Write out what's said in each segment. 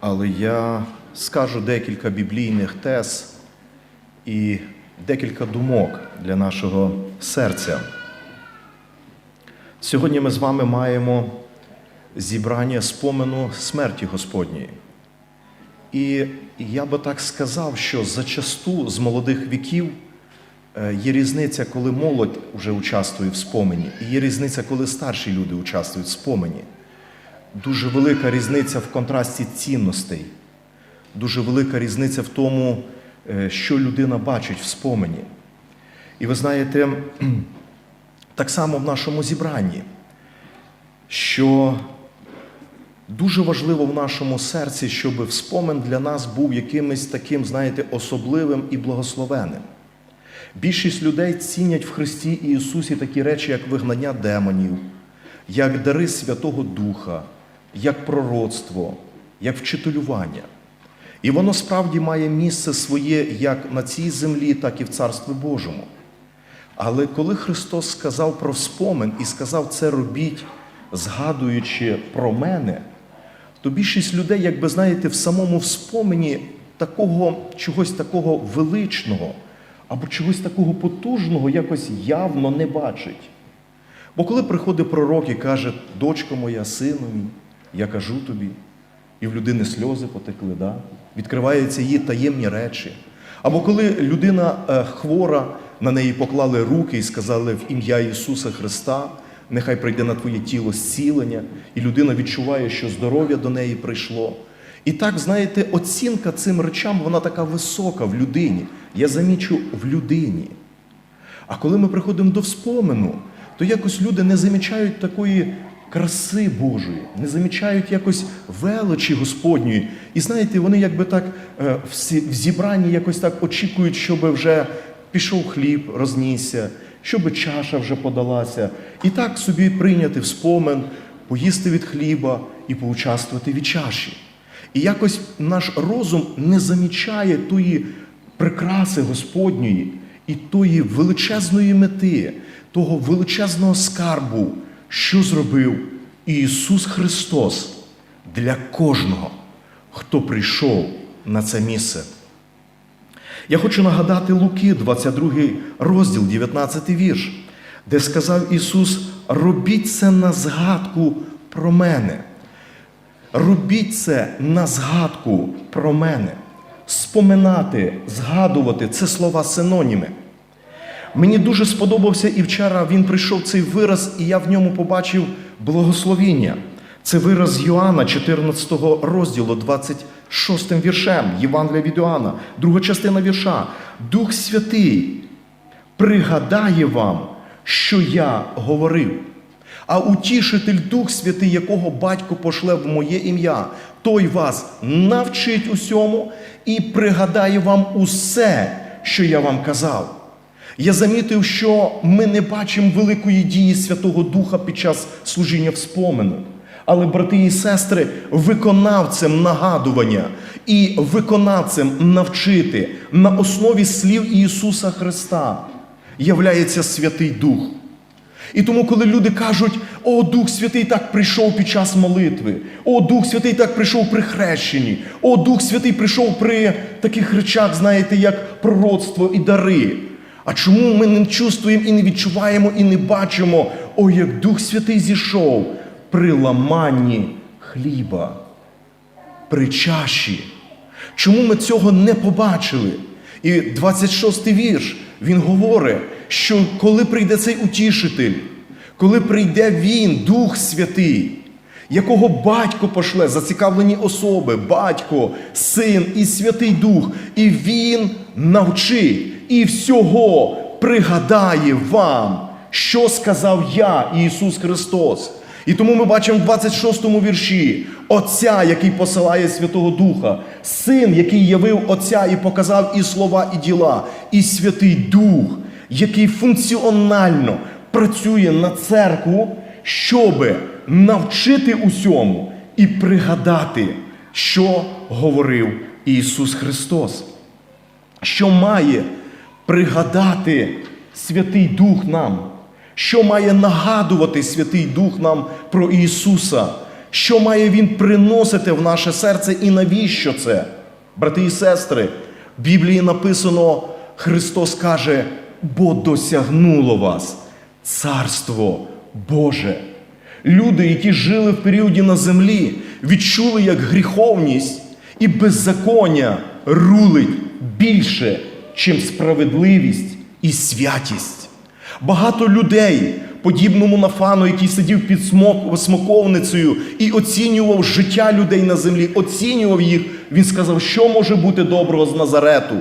але я скажу декілька біблійних тез і декілька думок для нашого серця. Сьогодні ми з вами маємо зібрання спомену смерті Господньої. І я би так сказав, що зачасту з молодих віків е, є різниця, коли молодь вже участвує в спомені, і є різниця, коли старші люди участвують в спомені. Дуже велика різниця в контрасті цінностей, дуже велика різниця в тому, е, що людина бачить в спомені. І ви знаєте, так само в нашому зібранні, що дуже важливо в нашому серці, щоб спомин для нас був якимось таким, знаєте, особливим і благословенним. Більшість людей цінять в Христі Ісусі такі речі, як вигнання демонів, як дари Святого Духа, як пророцтво, як вчителювання. І воно справді має місце своє як на цій землі, так і в Царстві Божому. Але коли Христос сказав про спомин і сказав це робіть, згадуючи про мене, то більшість людей, якби знаєте, в самому спомені такого чогось такого величного або чогось такого потужного якось явно не бачить. Бо коли приходить пророк і каже, дочко моя, сину мій, я кажу тобі, і в людини сльози потекли, да? відкриваються її таємні речі. Або коли людина е, хвора, на неї поклали руки і сказали в ім'я Ісуса Христа, нехай прийде на твоє тіло зцілення, і людина відчуває, що здоров'я до неї прийшло. І так, знаєте, оцінка цим речам, вона така висока в людині. Я замічу в людині. А коли ми приходимо до вспомену, то якось люди не замічають такої краси Божої, не замічають якось величі Господньої. І знаєте, вони якби так е, в зібранні якось так очікують, щоб вже пішов хліб, рознісся, щоб чаша вже подалася. І так собі прийняти вспомен, поїсти від хліба і поучаствувати від чаші. І якось наш розум не замічає тої прикраси Господньої і тої величезної мети, того величезного скарбу, що зробив Ісус Христос для кожного, хто прийшов на це місце. Я хочу нагадати Луки, 22 розділ, 19 вірш, де сказав Ісус: робіть це на згадку про мене. Робіть це на згадку про мене. Споминати, згадувати це слова синоніми. Мені дуже сподобався і вчора він прийшов цей вираз, і я в ньому побачив благословіння. Це вираз Йоанна, 14 розділу, 26 віршем, Євангелія від Йоанна, друга частина вірша. Дух Святий пригадає вам, що я говорив. А утішитель Дух Святий, якого батько пошле в моє ім'я, той вас навчить усьому і пригадає вам усе, що я вам казав. Я замітив, що ми не бачимо великої дії Святого Духа під час служіння в спомену. Але, брати і сестри, виконавцем нагадування і виконавцем навчити на основі слів Ісуса Христа являється Святий Дух. І тому, коли люди кажуть, о, Дух Святий так прийшов під час молитви, о, Дух Святий так прийшов при хрещенні, о, Дух Святий прийшов при таких речах, знаєте, як пророцтво і дари. А чому ми не чувствуємо і не відчуваємо, і не бачимо, о, як Дух Святий зійшов при ламанні хліба, при чаші? Чому ми цього не побачили? І 26 й вірш він говорить, що коли прийде цей утішитель, коли прийде він, Дух Святий, якого батько пошле, зацікавлені особи, батько, син і Святий Дух, і він навчить і всього пригадає вам, що сказав я, Ісус Христос. І тому ми бачимо в 26 му вірші Отця, який посилає Святого Духа, Син, який явив Отця і показав і слова, і діла, і Святий Дух, який функціонально працює на церкву, щоб навчити усьому і пригадати, що говорив Ісус Христос, що має пригадати Святий Дух нам, що має нагадувати Святий Дух нам про Ісуса, Що має він приносити в наше серце і навіщо це? Брати і сестри, в Біблії написано, Христос каже, бо досягнуло вас Царство Боже. Люди, які жили в періоді на землі, відчули, як гріховність і беззаконня рулить більше, чим справедливість і святість. Багато людей, подібному Нафану, який сидів під смок- смоковницею і оцінював життя людей на землі, оцінював їх, він сказав, що може бути доброго з Назарету.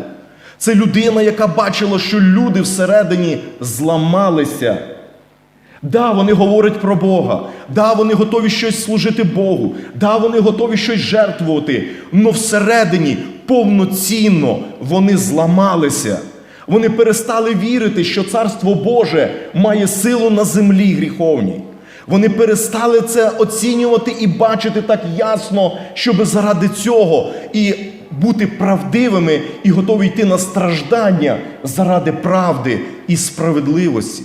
Це людина, яка бачила, що люди всередині зламалися. Да, вони говорять про Бога. Да, вони готові щось служити Богу. Да, вони готові щось жертвувати. Но всередині повноцінно вони зламалися. Вони перестали вірити, що Царство Боже має силу на землі гріховній. Вони перестали це оцінювати і бачити так ясно, щоб заради цього і бути правдивими і готові йти на страждання заради правди і справедливості.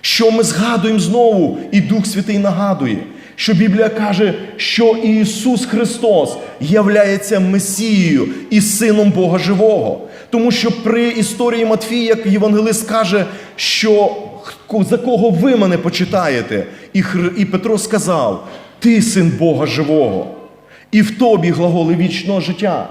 Що ми згадуємо знову, і Дух Святий нагадує, що Біблія каже, що Ісус Христос являється Месією і Сином Бога Живого. Тому що при історії Матфія, як Євангелист каже, що за кого ви мене почитаєте? І, Хр- і Петро сказав: Ти син Бога Живого, і в тобі глаголи вічного життя.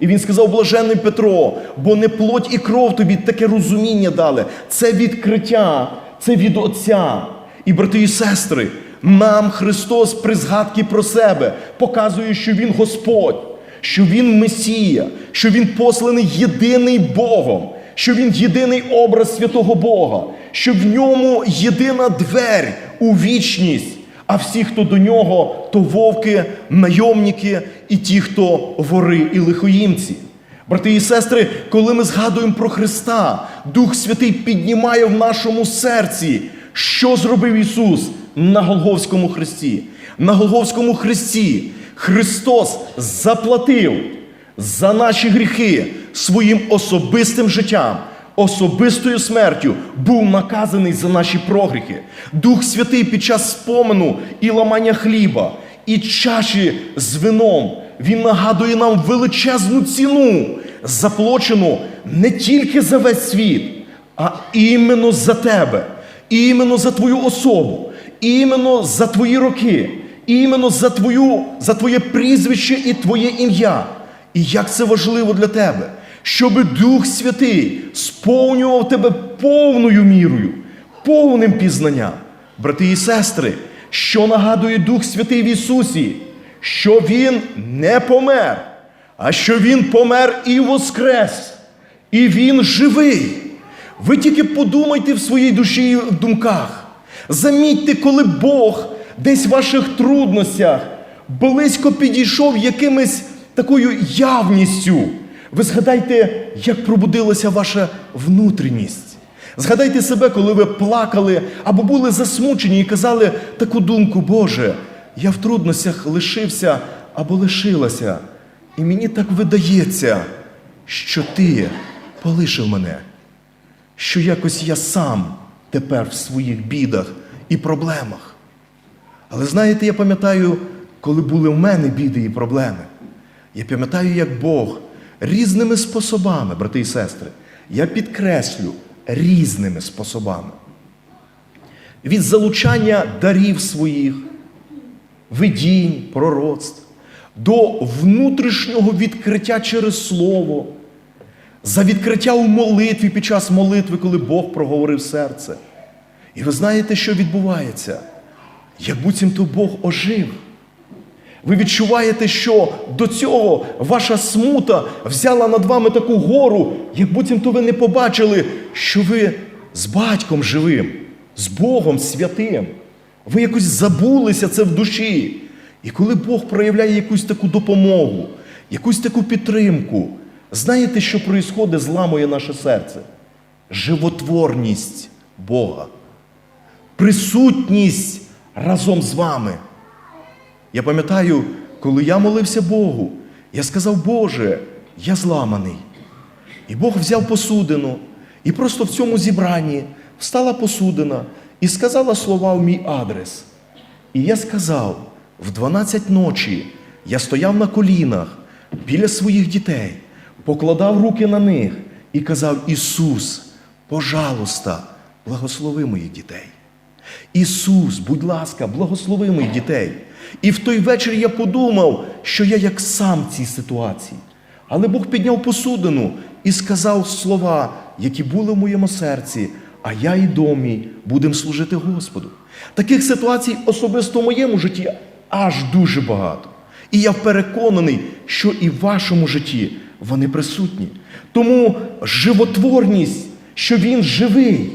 І він сказав, блажений Петро, бо не плоть і кров тобі таке розуміння дали. Це відкриття, це від Отця. І брати і сестри, нам Христос при згадці про себе показує, що Він Господь, що Він Месія, що Він посланий єдиний Богом, що Він єдиний образ святого Бога, що в ньому єдина двері у вічність. А всі, хто до нього, то вовки, найомники і ті, хто вори і лихоїмці. Брати і сестри, коли ми згадуємо про Христа, Дух Святий піднімає в нашому серці, що зробив Ісус на Голговському хресті. На Голговському хресті Христос заплатив за наші гріхи своїм особистим життям особистою смертю був наказаний за наші прогріхи. Дух Святий під час спомену і ламання хліба, і чаші з вином. Він нагадує нам величезну ціну, заплачену не тільки за весь світ, а іменно за тебе, іменно за твою особу, іменно за твої роки, іменно за, твою, за твоє прізвище і твоє ім'я. І як це важливо для тебе, щоб Дух Святий сповнював тебе повною мірою, повним пізнанням. Брати і сестри, що нагадує Дух Святий в Ісусі, що Він не помер, а що Він помер і воскрес, і Він живий. Ви тільки подумайте в своїй душі і в думках. Замітьте, коли Бог десь в ваших трудностях близько підійшов якимось такою явністю. Ви згадайте, як пробудилася ваша внутрішність. Згадайте себе, коли ви плакали або були засмучені і казали таку думку, Боже, я в трудностях лишився або лишилася. І мені так видається, що ти полишив мене, що якось я сам тепер в своїх бідах і проблемах. Але знаєте, я пам'ятаю, коли були в мене біди і проблеми. Я пам'ятаю, як Бог різними способами, брати і сестри, я підкреслю різними способами. Від залучання дарів своїх, видінь, пророцтв, до внутрішнього відкриття через слово, за відкриття у молитві під час молитви, коли Бог проговорив серце. І ви знаєте, що відбувається? Як буцімто Бог ожив. Ви відчуваєте, що до цього ваша смута взяла над вами таку гору, як буцімто ви не побачили, що ви з батьком живим, з Богом святим. Ви якось забулися це в душі. І коли Бог проявляє якусь таку допомогу, якусь таку підтримку, знаєте, що проїсходить, зламує наше серце? Животворність Бога, присутність разом з вами. Я пам'ятаю, коли я молився Богу, я сказав, Боже, я зламаний. І Бог взяв посудину, і просто в цьому зібранні встала посудина і сказала слова в мій адрес. І я сказав, в 12 ночі я стояв на колінах біля своїх дітей, покладав руки на них і казав: Ісус, пожалуйста, благослови моїх дітей. Ісус, будь ласка, благослови моїх дітей. І в той вечір я подумав, що я як сам в цій ситуації. Але Бог підняв посудину і сказав слова, які були в моєму серці, а я і дом мій будемо служити Господу. Таких ситуацій особисто в моєму житті аж дуже багато. І я переконаний, що і в вашому житті вони присутні. Тому животворність, що Він живий,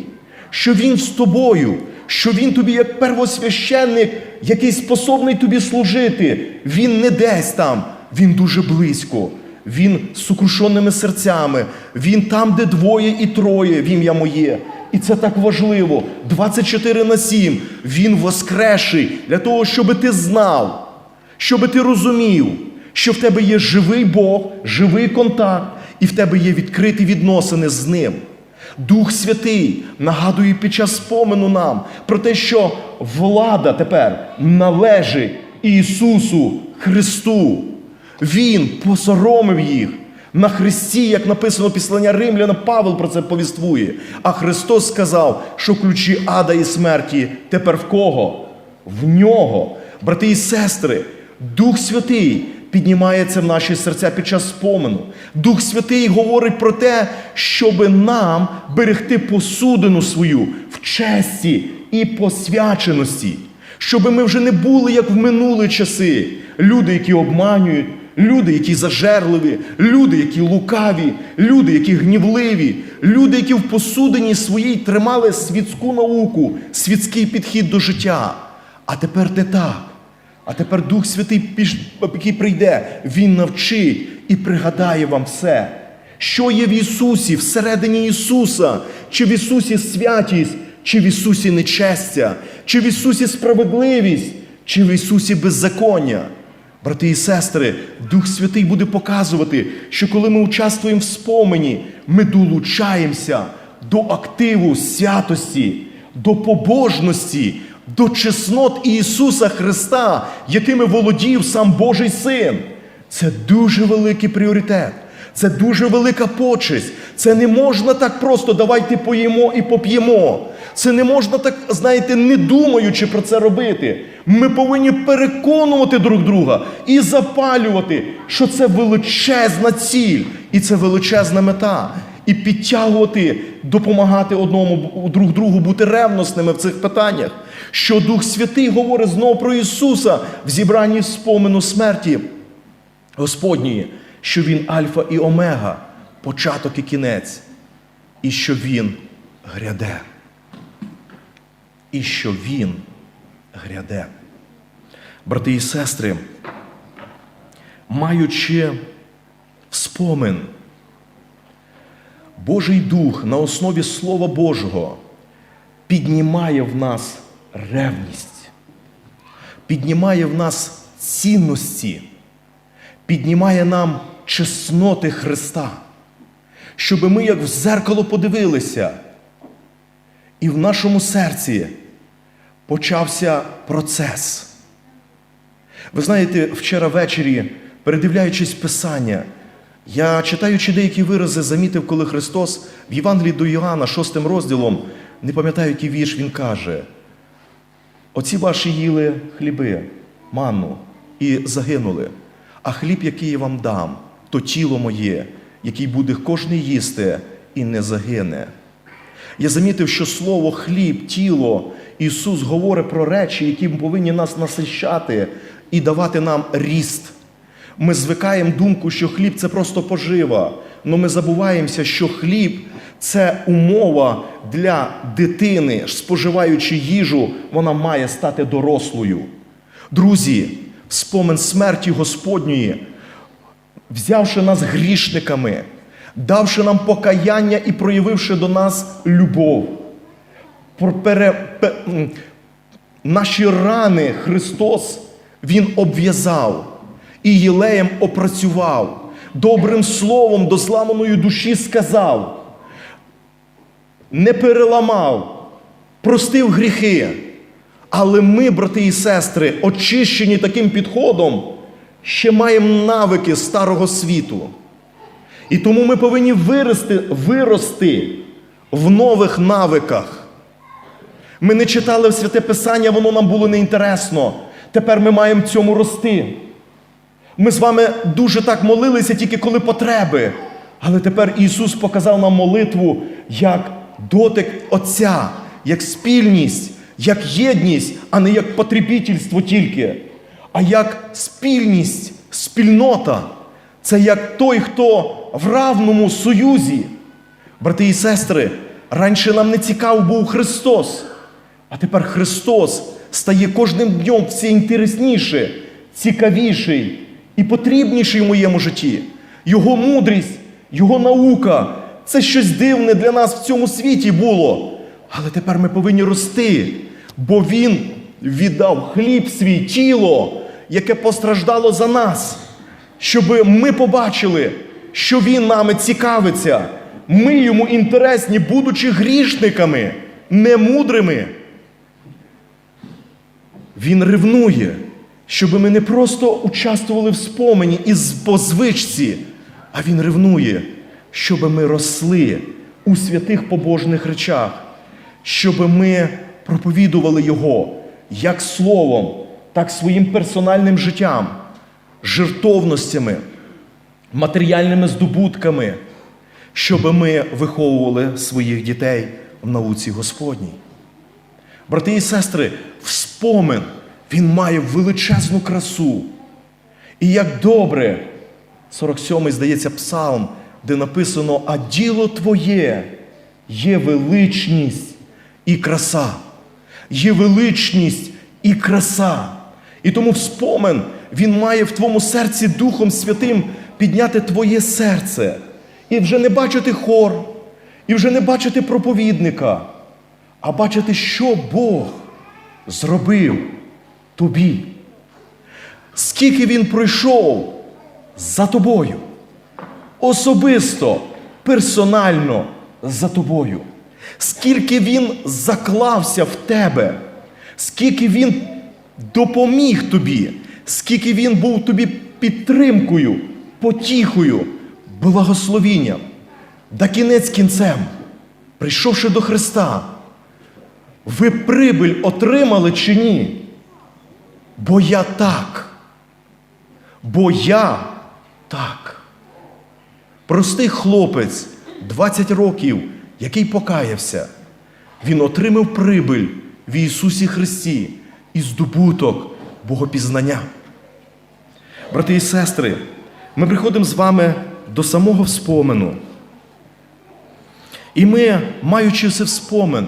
що Він з тобою, що Він тобі, як первосвященник, який способний тобі служити, Він не десь там, Він дуже близько. Він з сокрушеними серцями, він там, де двоє і троє в ім'я моє. І це так важливо. 24 на 7. Він воскреший для того, щоб ти знав, щоб ти розумів, що в тебе є живий Бог, живий контакт, і в тебе є відкриті відносини з ним. Дух Святий нагадує під час спомену нам про те, що влада тепер належить Ісусу Христу. Він посоромив їх на Христі, як написано післання Римляна, Павел про це повіствує. А Христос сказав, що ключі ада і смерті тепер в кого? В нього. Брати і сестри, Дух Святий піднімається в наші серця під час спомену. Дух Святий говорить про те, щоб нам берегти посудину свою в честі і посвяченості. Щоб ми вже не були, як в минулі часи, люди, які обманюють, люди, які зажерливі, люди, які лукаві, люди, які гнівливі, люди, які в посудині своїй тримали світську науку, світський підхід до життя. А тепер не так. А тепер Дух Святий, який прийде, Він навчить і пригадає вам все, що є в Ісусі, всередині Ісуса, чи в Ісусі святість, чи в Ісусі нечестя, чи в Ісусі справедливість, чи в Ісусі беззаконня. Брати і сестри, Дух Святий буде показувати, що коли ми участвуємо в спомені, ми долучаємося до активу святості, до побожності, до чеснот Ісуса Христа, якими володів сам Божий Син. Це дуже великий пріоритет. Це дуже велика почесть. Це не можна так просто давайте поїмо і поп'ємо. Це не можна так, знаєте, не думаючи про це робити. Ми повинні переконувати друг друга і запалювати, що це величезна ціль і це величезна мета. І підтягувати, допомагати одному друг другу бути ревносними в цих питаннях. Що Дух Святий говорить знову про Ісуса в зібранні спомену смерті Господньої, що Він Альфа і Омега, початок і кінець, і що Він гряде. І що Він гряде. Брати і сестри, маючи спомин, Божий Дух на основі Слова Божого піднімає в нас ревність, піднімає в нас цінності, піднімає нам чесноти Христа, щоб ми, як в зеркало, подивилися, і в нашому серці почався процес. Ви знаєте, вчора ввечері, передивляючись Писання, я читаючи деякі вирази, замітив, коли Христос в Євангелії до Йоанна, шостим розділом, не пам'ятаю, який вірш, Він каже: Оці ваші їли хліби, манну, і загинули. А хліб, який я вам дам, то тіло моє, який буде кожний їсти і не загине. Я замітив, що слово хліб, тіло, Ісус говорить про речі, які повинні нас насищати і давати нам ріст. Ми звикаємо думку, що хліб це просто пожива. але ми забуваємося, що хліб це умова для дитини, споживаючи їжу, вона має стати дорослою. Друзі, спомин смерті Господньої, взявши нас грішниками, давши нам покаяння і проявивши до нас любов. Наші рани Христос Він обв'язав і єлеєм опрацював, добрим словом до зламаної душі сказав, не переламав, простив гріхи, Але ми, брати і сестри, очищені таким підходом, ще маємо навики старого світу. І тому ми повинні вирости, вирости в нових навиках. Ми не читали святе Писання, воно нам було неінтересно. Тепер ми маємо цьому рости. Ми з вами дуже так молилися тільки коли потреби. Але тепер Ісус показав нам молитву як дотик Отця, як спільність, як єдність, а не як потребітельство тільки, а як спільність, спільнота. Це як той, хто в равному союзі. Брати і сестри, раніше нам не цікав був Христос, а тепер Христос стає кожним днем все інтересніше, цікавіший і потрібніший в моєму житті. Його мудрість, Його наука це щось дивне для нас в цьому світі було. Але тепер ми повинні рости, бо Він віддав хліб свій тіло, яке постраждало за нас, щоб ми побачили, що Він нами цікавиться. Ми йому інтересні, будучи грішниками, немудрими. Він ревнує, щоб ми не просто участвували в спомені і по звичці, а він ревнує, щоб ми росли у святих побожних речах, щоб ми проповідували Його як словом, так своїм персональним життям, жертовностями, матеріальними здобутками, щоб ми виховували своїх дітей в науці Господній. Брати і сестри, вспомин він має величезну красу. І як добре, 47-й, здається, псалм, де написано: А діло Твоє є величність і краса, є величність і краса. І тому вспомин, він має в твоєму серці Духом Святим підняти твоє серце. І вже не бачити хор, і вже не бачити проповідника, а бачити, що Бог зробив тобі. Скільки він пройшов за тобою, особисто, персонально за тобою, скільки він заклався в тебе, скільки він допоміг тобі, скільки він був тобі підтримкою, потіхою, благословінням, да кінець кінцем, прийшовши до Христа, ви прибиль отримали чи ні? Бо я так. Бо я так. Простий хлопець, 20 років, який покаявся, він отримав прибиль в Ісусі Христі і здобуток Богопізнання. Брати і сестри, ми приходимо з вами до самого вспомену. І ми, маючи все вспомен,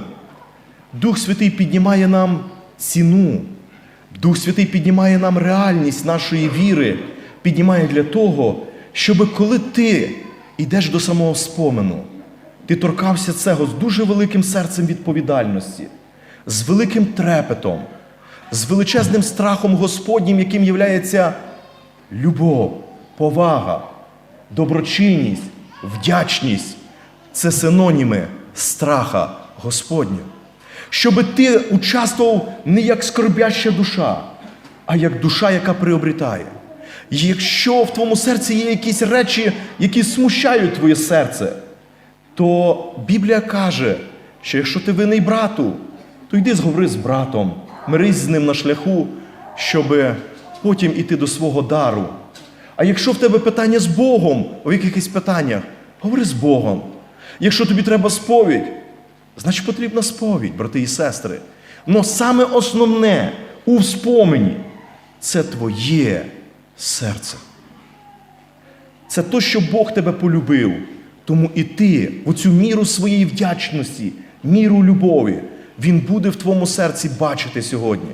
Дух Святий піднімає нам ціну. Дух Святий піднімає нам реальність нашої віри, піднімає для того, щоб коли ти йдеш до самого спомену, ти торкався цього з дуже великим серцем відповідальності, з великим трепетом, з величезним страхом Господнім, яким є любов, повага, доброчинність, вдячність. Це синоніми страха Господнього щоб ти участвував не як скорбяща душа, а як душа, яка приобрітає. І якщо в твоєму серці є якісь речі, які смущають твоє серце, то Біблія каже, що якщо ти винний брату, то йди зговори з братом, мирись з ним на шляху, щоб потім іти до свого дару. А якщо в тебе питання з Богом, у якихось питаннях, говори з Богом. Якщо тобі треба сповідь, Значить, потрібна сповідь, брати і сестри. Но саме основне у вспомені це твоє серце. Це то, що Бог тебе полюбив. Тому і ти в цю міру своєї вдячності, міру любові, Він буде в твоєму серці бачити сьогодні.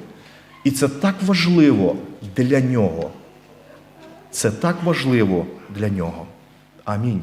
І це так важливо для нього. Це так важливо для нього. Амінь.